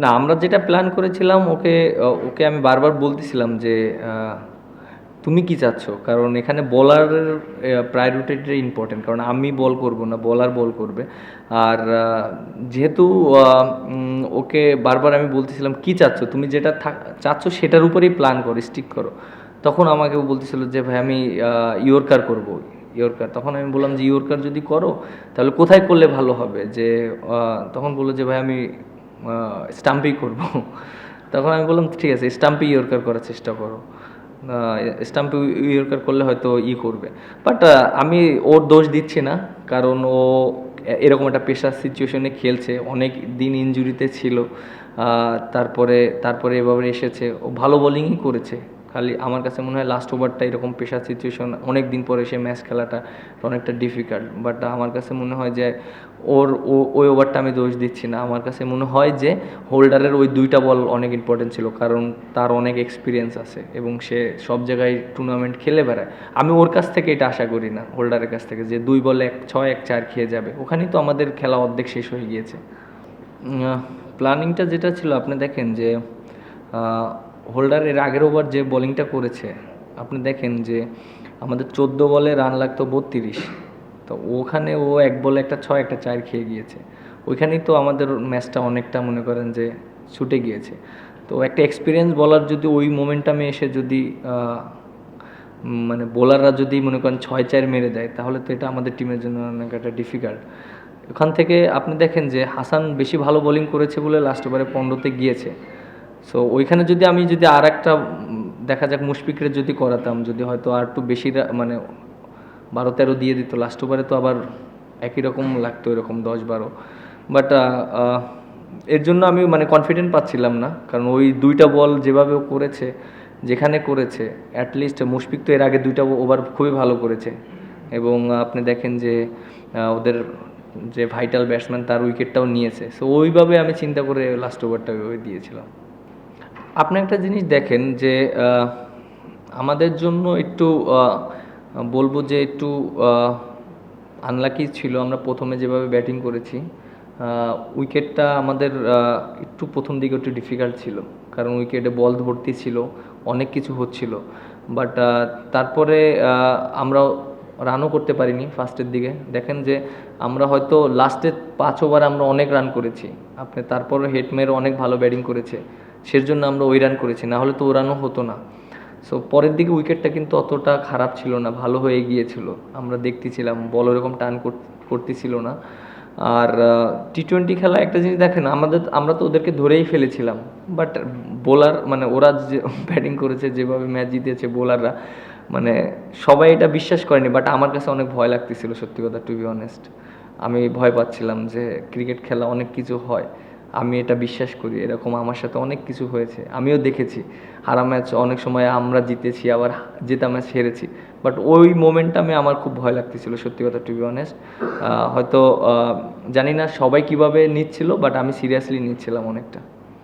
না, আমরা যেটা প্ল্যান করেছিলাম, ওকে ওকে আমি বারবার বলতেছিলাম যে তুমি কি চাচ্ছ? কারণ এখানে বলারের প্রায়োরিটিটা ইম্পর্টেন্ট কারণ আমি বল করব না বলার বল করবে। আর যেহেতু ওকে বারবার আমি বলতেছিলাম, কি চাচ্ছ? তুমি যেটা চাচ্ছ সেটার উপরেই প্ল্যান করো স্টিক করো। তখন আমাকে বলতেছিল যে, ভাই, আমি ইয়র্কার করব। ইয়র্কার তখন আমি বললাম যে ইয়র্কার যদি করো, তাহলে কোথায় করলে ভালো হবে? যে তখন বলল যে, ভাই, আমি স্টাম্পেই করব। তখন আমি বললাম, ঠিক আছে স্টাম্পই ইয়র্কার করার চেষ্টা করো। স্টাম্পে ইয়র্কার করলে হয়তো ই করবে। বাট আমি ওর দোষ দিচ্ছি না, কারণ ও এরকম একটা পেশার সিচুয়েশনে খেলছে, অনেক দিন ইঞ্জুরিতে ছিল। তারপরে তারপরে এভাবে এসেছে। ও ভালো বোলিংই করেছে। খালি আমার কাছে মনে হয় লাস্ট ওভারটা এরকম পেশার সিচুয়েশন অনেক দিন পরে সে ম্যাচ খেলাটা অনেকটা ডিফিকাল্ট বাট আমার কাছে মনে হয় যে ওর, ও- ওই ওভারটা আমি দোষ দিচ্ছি না। আমার কাছে মনে হয় যে হোল্ডারের ওই দুইটা বল অনেক ইম্পর্টেন্ট ছিল, কারণ তার অনেক এক্সপিরিয়েন্স আছে এবং সে সব জায়গায় টুর্নামেন্ট খেলে বেড়ায়। আমি ওর কাছ থেকে এটা আশা করি না হোল্ডারের কাছ থেকে, যে দুই বলে এক, ছয়, এক, চার খেয়ে যাবে। ওখানেই তো আমাদের খেলা অর্ধেক শেষ হয়ে গিয়েছে। প্ল্যানিংটা যেটা ছিল, আপনি দেখেন যে হোল্ডার এর আগের ওভার যে বোলিংটা করেছে, আপনি দেখেন যে আমাদের চোদ্দ বলে রান লাগতো বত্রিশ, তো ওখানে ও এক বলে একটা ছয়, একটা চার খেয়ে গিয়েছে। ওইখানেই তো আমাদের ম্যাচটা অনেকটা মনে করেন যে ছুটে গিয়েছে। তো একটা এক্সপিরিয়েন্স বলার যদি ওই মোমেন্টামে এসে যদি মানে বোলাররা যদি মনে করেন ছয়, চার মেরে দেয়, তাহলে তো এটা আমাদের টিমের জন্য অনেক একটা ডিফিকাল্ট ওখান থেকে আপনি দেখেন যে হাসান বেশি ভালো বোলিং করেছে বলে লাস্ট ওভারে পনেরোতে গিয়েছে। সো ওইখানে যদি আমি যদি আর একটা দেখা যাক মুশফিকরে যদি করাতাম, যদি হয়তো আর একটু বেশি মানে বারো তেরো দিয়ে দিত লাস্ট ওভারে তো আবার একই রকম লাগতো, এরকম দশ বারো। বাট এর জন্য আমি মানে কনফিডেন্ট পাচ্ছিলাম না, কারণ ওই দুইটা বল যেভাবে করেছে, যেখানে করেছে অ্যাটলিস্ট মুশফিক তো এর আগে দুইটা ওভার খুবই ভালো করেছে। এবং আপনি দেখেন যে ওদের যে ভাইটাল ব্যাটসম্যান তার উইকেটটাও নিয়েছে। সো ওইভাবে আমি চিন্তা করে লাস্ট ওভারটা ওইভাবে দিয়েছিলাম। আপনি একটা জিনিস দেখেন যে আমাদের জন্য একটু বলব যে একটু আনলাকি ছিল। আমরা প্রথমে যেভাবে ব্যাটিং করেছি উইকেটটা আমাদের একটু প্রথম দিকে একটু ডিফিকাল্ট ছিল। কারণ উইকেটে বল ভর্তি ছিল, অনেক কিছু হচ্ছিল। বাট তারপরে আমরা রানও করতে পারিনি ফার্স্টের দিকে। দেখেন যে, আমরা হয়তো লাস্টের পাঁচ ওভার আমরা অনেক রান করেছি। আপনি তারপরে হেটমের অনেক ভালো ব্যাটিং করেছে। সের জন্য আমরা ওই রান করেছি, না হলে তো ও রানও হতো না। সো পরের দিকে উইকেটটা কিন্তু অতটা খারাপ ছিল না, ভালো হয়ে গিয়েছিল। আমরা দেখতেছিলাম বল ওরকম টান কর- করতেছিল না। আর টি টোয়েন্টি খেলা একটা জিনিস দেখেন, আমাদের, আমরা তো ওদেরকে ধরেই ফেলেছিলাম। বাট বোলার মানে ওরা যে ব্যাটিং করেছে, যেভাবে ম্যাচ জিতেছে বোলাররা মানে সবাই এটা বিশ্বাস করেনি। বাট আমার কাছে অনেক ভয় লাগতেছিল, সত্যি কথা টু বি অনেস্ট আমি ভয় পাচ্ছিলাম যে ক্রিকেট খেলা অনেক কিছু হয়। আমি এটা বিশ্বাস করি, এরকম আমার সাথে অনেক কিছু হয়েছে, আমিও দেখেছি। হারা ম্যাচ অনেক সময় আমরা জিতেছি, আবার জেতা ম্যাচ হেরেছি। বাট ওই মোমেন্টামে আমার খুব ভয় লাগতেছিল, সত্যি কথা টু বি অনেস্ট হয়তো জানি না সবাই কীভাবে নিচ্ছিল, বাট আমি সিরিয়াসলি নিচ্ছিলাম অনেকটা।